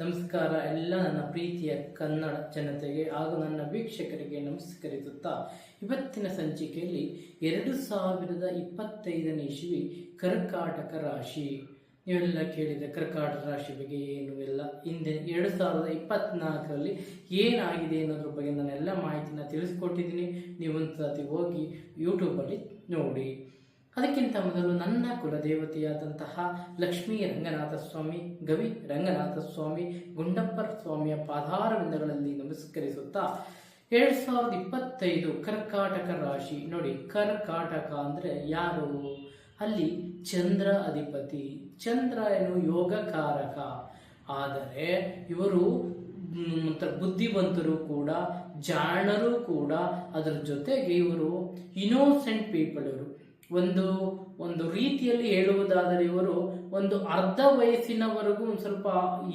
ನಮಸ್ಕಾರ. ಎಲ್ಲ ನನ್ನ ಪ್ರೀತಿಯ ಕನ್ನಡ ಜನತೆಗೆ ಹಾಗೂ ನನ್ನ ವೀಕ್ಷಕರಿಗೆ ನಮಸ್ಕರಿಸುತ್ತಾ ಇವತ್ತಿನ ಸಂಚಿಕೆಯಲ್ಲಿ ಎರಡು ಸಾವಿರದ ಇಪ್ಪತ್ತೈದನೇ ಇಸ್ವಿ ಕರ್ಕಾಟಕ ರಾಶಿ. ನೀವೆಲ್ಲ ಕೇಳಿದ ಕರ್ಕಾಟಕ ರಾಶಿ ಬಗ್ಗೆ ಏನು ಎಲ್ಲ ಹಿಂದೆ ಎರಡು ಸಾವಿರದ ಇಪ್ಪತ್ನಾಲ್ಕರಲ್ಲಿ ಏನಾಗಿದೆ ಅನ್ನೋದ್ರ ಬಗ್ಗೆ ನಾನೆಲ್ಲ ಮಾಹಿತಿನ ತಿಳಿಸ್ಕೊಟ್ಟಿದ್ದೀನಿ. ನೀವೊಂದು ಸತಿ ಹೋಗಿ ಯೂಟ್ಯೂಬಲ್ಲಿ ನೋಡಿ. ಅದಕ್ಕಿಂತ ಮೊದಲು ನನ್ನ ಕುಲದೇವತೆಯಾದಂತಹ ಲಕ್ಷ್ಮೀ ರಂಗನಾಥ ಸ್ವಾಮಿ, ಗವಿ ರಂಗನಾಥ ಸ್ವಾಮಿ ಗುಂಡಪ್ಪ ಸ್ವಾಮಿಯ ಪಾದಾರವಿಂದಗಳಲ್ಲಿ ನಮಸ್ಕರಿಸುತ್ತಾ ಎರಡ್ ಸಾವಿರದ ಇಪ್ಪತ್ತೈದು ಕರ್ಕಾಟಕ ರಾಶಿ. ನೋಡಿ, ಕರ್ಕಾಟಕ ಅಂದ್ರೆ ಯಾರು? ಅಲ್ಲಿ ಚಂದ್ರ ಅಧಿಪತಿ. ಚಂದ್ರ ಏನು ಯೋಗಕಾರಕ. ಆದರೆ ಇವರು ಬುದ್ಧಿವಂತರು ಕೂಡ, ಜಾಣರು ಕೂಡ. ಅದರ ಜೊತೆಗೆ ಇವರು ಇನೋಸೆಂಟ್ ಪೀಪಲ್ ಇವರು. ಒಂದು ಒಂದು ರೀತಿಯಲ್ಲಿ ಹೇಳುವುದಾದರೆ ಇವರು ಒಂದು ಅರ್ಧ ವಯಸ್ಸಿನವರೆಗೂ ಸ್ವಲ್ಪ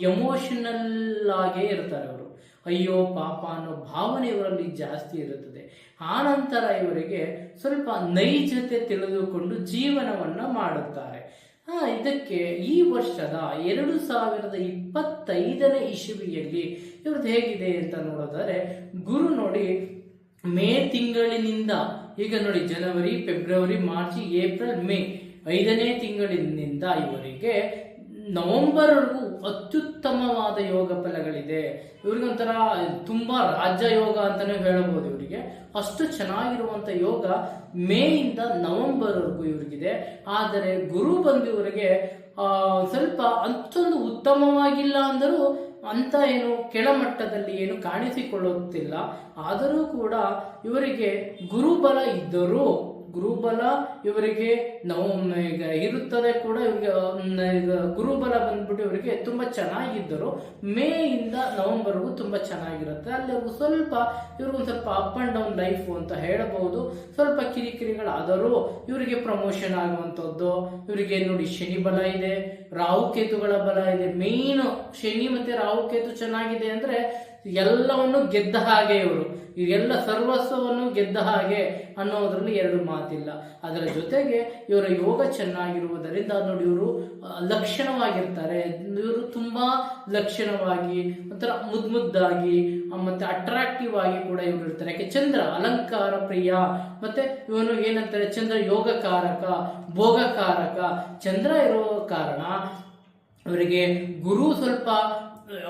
ಎಮೋಷನಲ್ ಆಗೇ ಇರ್ತಾರೆ ಅವರು. ಅಯ್ಯೋ, ಪಾಪ ಅನ್ನೋ ಭಾವನೆ ಇವರಲ್ಲಿ ಜಾಸ್ತಿ ಇರುತ್ತದೆ. ಆನಂತರ ಇವರಿಗೆ ಸ್ವಲ್ಪ ನೈಜತೆ ತಿಳಿದುಕೊಂಡು ಜೀವನವನ್ನ ಮಾಡುತ್ತಾರೆ. ಇದಕ್ಕೆ ಈ ವರ್ಷದ ಎರಡು ಸಾವಿರದ ಇಪ್ಪತ್ತೈದನೇ ಇಸುವಿಯಲ್ಲಿ ಇವ್ರದ್ದು ಹೇಗಿದೆ ಅಂತ ನೋಡೋದಾದ್ರೆ ಗುರು ನೋಡಿ ಮೇ ತಿಂಗಳಿನಿಂದ ಈಗ ನೋಡಿ, ಜನವರಿ, ಫೆಬ್ರವರಿ, ಮಾರ್ಚ್, ಏಪ್ರಿಲ್, ಮೇ ಐದನೇ ತಿಂಗಳಿನಿಂದ ಇವರಿಗೆ ನವೆಂಬರ್ವರೆಗೂ ಅತ್ಯುತ್ತಮವಾದ ಯೋಗ ಫಲಗಳಿದೆ. ಇವ್ರಿಗೊಂಥರ ತುಂಬಾ ರಾಜ್ಯ ಯೋಗ ಅಂತಾನೆ ಹೇಳಬಹುದು ಇವರಿಗೆ. ಅಷ್ಟು ಚೆನ್ನಾಗಿರುವಂತ ಯೋಗ ಮೇಯಿಂದ ನವೆಂಬರ್ವರೆಗೂ ಇವ್ರಿಗಿದೆ. ಆದರೆ ಗುರು ಬಂದಿವರಿಗೆ ಸ್ವಲ್ಪ ಅಷ್ಟೊಂದು ಉತ್ತಮವಾಗಿಲ್ಲ ಅಂದರೂ ಅಂತ ಏನು ಕೆಳಮಟ್ಟದಲ್ಲಿ ಏನು ಕಾಣಿಸಿಕೊಳ್ಳುತ್ತಿಲ್ಲ. ಆದರೂ ಕೂಡ ಇವರಿಗೆ ಗುರುಬಲ ಇದ್ದರೂ ಗುರುಬಲ ಇವರಿಗೆ ನಾವು ಈಗ ಇರುತ್ತದೆ ಕೂಡ ಇವರಿಗೆ ಗುರುಬಲ ಬಂದ್ಬಿಟ್ಟು ಇವರಿಗೆ ತುಂಬಾ ಚೆನ್ನಾಗಿದ್ದರು. ಮೇ ಇಂದ ನವೆಂಬರ್ಗೂ ತುಂಬಾ ಚೆನ್ನಾಗಿರುತ್ತೆ. ಅಲ್ಲಿ ಸ್ವಲ್ಪ ಇವ್ರಿಗೊಂದು ಸ್ವಲ್ಪ ಅಪ್ ಅಂಡ್ ಡೌನ್ ಲೈಫ್ ಅಂತ ಹೇಳಬಹುದು. ಸ್ವಲ್ಪ ಕಿರಿಕಿರಿಗಳಾದರೂ ಇವರಿಗೆ ಪ್ರಮೋಷನ್ ಆಗುವಂಥದ್ದು. ಇವರಿಗೆ ನೋಡಿ ಶನಿ ಬಲ ಇದೆ ರಾಹುಕೇತುಗಳ ಬಲ ಇದೆ. ಮೇನ್ ಶನಿ ಮತ್ತೆ ರಾಹುಕೇತು ಚೆನ್ನಾಗಿದೆ ಅಂದ್ರೆ ಎಲ್ಲವನ್ನು ಗೆದ್ದ ಹಾಗೆ ಇವರು. ಇವರೆಲ್ಲ ಸರ್ವಸ್ವವನ್ನು ಗೆದ್ದ ಹಾಗೆ ಅನ್ನೋದ್ರಲ್ಲಿ ಎರಡು ಮಾತಿಲ್ಲ. ಅದರ ಜೊತೆಗೆ ಇವರ ಯೋಗ ಚೆನ್ನಾಗಿರುವುದರಿಂದ ನೋಡಿ ಇವರು ಲಕ್ಷಣವಾಗಿರ್ತಾರೆ. ಇವರು ತುಂಬ ಲಕ್ಷಣವಾಗಿ ಒಂಥರ ಮುದ್ ಮುದ್ದಾಗಿ ಆ, ಮತ್ತೆ ಅಟ್ರಾಕ್ಟಿವ್ ಆಗಿ ಕೂಡ ಇವರು ಇರ್ತಾರೆ. ಯಾಕೆ ಚಂದ್ರ ಅಲಂಕಾರ ಪ್ರಿಯ. ಮತ್ತೆ ಇವನು ಏನಂತಾರೆ? ಚಂದ್ರ ಯೋಗಕಾರಕ ಭೋಗಕಾರಕ. ಚಂದ್ರ ಇರೋ ಕಾರಣ ಅವರಿಗೆ ಗುರು ಸ್ವಲ್ಪ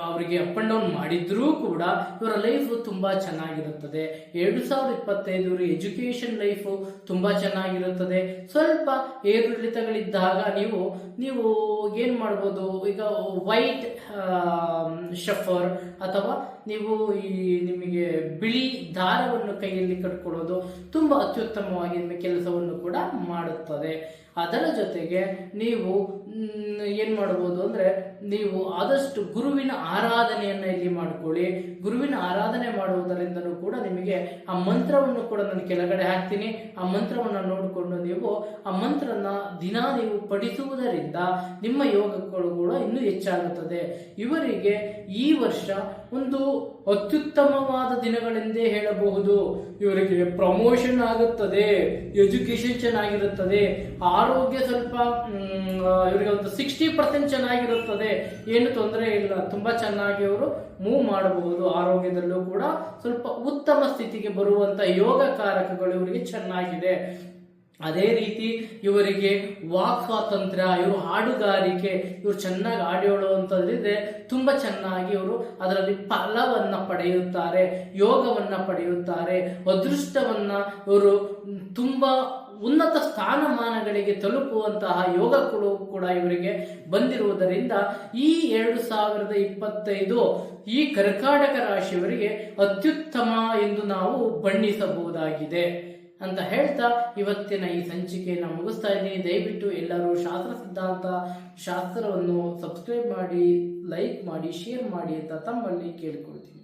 ಅವರಿಗೆ ಅಪ್ ಅಂಡ್ ಡೌನ್ ಮಾಡಿದ್ರೂ ಕೂಡ ಇವರ ಲೈಫ್ ತುಂಬಾ ಚೆನ್ನಾಗಿರುತ್ತದೆ. ಎರಡು ಸಾವಿರದ ಇಪ್ಪತ್ತೈದರ ಎಜುಕೇಷನ್ ಲೈಫ್ ತುಂಬಾ ಚೆನ್ನಾಗಿರುತ್ತದೆ. ಸ್ವಲ್ಪ ಏರಿಳಿತಗಳಿದ್ದಾಗ ನೀವು ನೀವು ಏನು ಮಾಡ್ಬೋದು? ಈಗ ವೈಟ್ ಶಫರ್ ಅಥವಾ ನೀವು ಈ ನಿಮಗೆ ಬಿಳಿ ದಾರವನ್ನು ಕೈಯಲ್ಲಿ ಕಟ್ಕೊಳ್ಳೋದು ತುಂಬಾ ಅತ್ಯುತ್ತಮವಾಗಿ ನಿಮ್ಮ ಕೆಲಸವನ್ನು ಕೂಡ ಮಾಡುತ್ತದೆ. ಅದರ ಜೊತೆಗೆ ನೀವು ಏನು ಮಾಡಬಹುದು ಅಂದ್ರೆ, ನೀವು ಆದಷ್ಟು ಗುರುವಿನ ಆರಾಧನೆಯನ್ನ ಇಲ್ಲಿ ಮಾಡ್ಕೊಳ್ಳಿ. ಗುರುವಿನ ಆರಾಧನೆ ಮಾಡುವುದರಿಂದನೂ ಕೂಡ ನಿಮಗೆ ಆ ಮಂತ್ರವನ್ನು ಕೂಡ ನಾನು ಕೆಳಗಡೆ ಹಾಕ್ತೀನಿ. ಆ ಮಂತ್ರವನ್ನ ನೋಡಿಕೊಂಡು ನೀವು, ಆ ಮಂತ್ರನ ದಿನ ನೀವು ಪಡಿಸುವುದರಿಂದ ನಿಮ್ಮ ಯೋಗಗಳು ಕೂಡ ಇನ್ನೂ ಹೆಚ್ಚಾಗುತ್ತದೆ. ಇವರಿಗೆ ಈ ವರ್ಷ ಒಂದು ಅತ್ಯುತ್ತಮವಾದ ದಿನಗಳೆಂದೇ ಹೇಳಬಹುದು. ಇವರಿಗೆ ಪ್ರಮೋಷನ್ ಆಗುತ್ತದೆ ಎಜುಕೇಶನ್ ಚೆನ್ನಾಗಿರುತ್ತದೆ, ಆರೋಗ್ಯ ಸ್ವಲ್ಪ ಇವರಿಗೆ ಒಂದು ಸಿಕ್ಸ್ಟಿ ಪರ್ಸೆಂಟ್ ಚೆನ್ನಾಗಿರುತ್ತದೆ. ಏನು ತೊಂದರೆ ಇಲ್ಲ, ತುಂಬ ಚೆನ್ನಾಗಿ ಅವರು ಮೂವ್ ಮಾಡಬಹುದು. ಆರೋಗ್ಯದಲ್ಲೂ ಕೂಡ ಸ್ವಲ್ಪ ಉತ್ತಮ ಸ್ಥಿತಿಗೆ ಬರುವಂತ ಯೋಗ ಕಾರಕಗಳು ಇವರಿಗೆ ಚೆನ್ನಾಗಿದೆ. ಅದೇ ರೀತಿ ಇವರಿಗೆ ವಾಕ್ ಸ್ವಾತಂತ್ರ್ಯ ಇವರು ಹಾಡುಗಾರಿಕೆ, ಇವರು ಚೆನ್ನಾಗಿ ಹಾಡು ಹೇಳುವಂಥದ್ದಿದೆ ತುಂಬಾ ಚೆನ್ನಾಗಿ ಇವರು ಅದರಲ್ಲಿ ಫಲವನ್ನು ಪಡೆಯುತ್ತಾರೆ, ಯೋಗವನ್ನ ಪಡೆಯುತ್ತಾರೆ, ಅದೃಷ್ಟವನ್ನ ಇವರು ತುಂಬಾ ಉನ್ನತ ಸ್ಥಾನಮಾನಗಳಿಗೆ ತಲುಪುವಂತಹ ಯೋಗ ಕೂಡ ಇವರಿಗೆ ಬಂದಿರುವುದರಿಂದ ಈ ಎರಡು ಸಾವಿರದ ಇಪ್ಪತ್ತೈದು ಈ ಕರ್ಕಾಟಕ ರಾಶಿಯವರಿಗೆ ಅತ್ಯುತ್ತಮ ಎಂದು ನಾವು ಬಣ್ಣಿಸಬಹುದಾಗಿದೆ. ಅಂತ ಹೇಳ್ತಾ ಇವತ್ತಿನ ಈ ಸಂಚಿಕೆಯನ್ನು ಮುಗಿಸ್ತಾ ಇದ್ದೀನಿ. ದಯವಿಟ್ಟು ಎಲ್ಲರೂ ಶಾಸ್ತ್ರ ಸಿದ್ಧಾಂತ ಶಾಸ್ತ್ರವನ್ನು ಸಬ್ಸ್ಕ್ರೈಬ್ ಮಾಡಿ ಲೈಕ್ ಮಾಡಿ ಶೇರ್ ಮಾಡಿ ಅಂತ ತಮ್ಮಲ್ಲಿ ಕೇಳಿಕೊಳ್ತೀನಿ.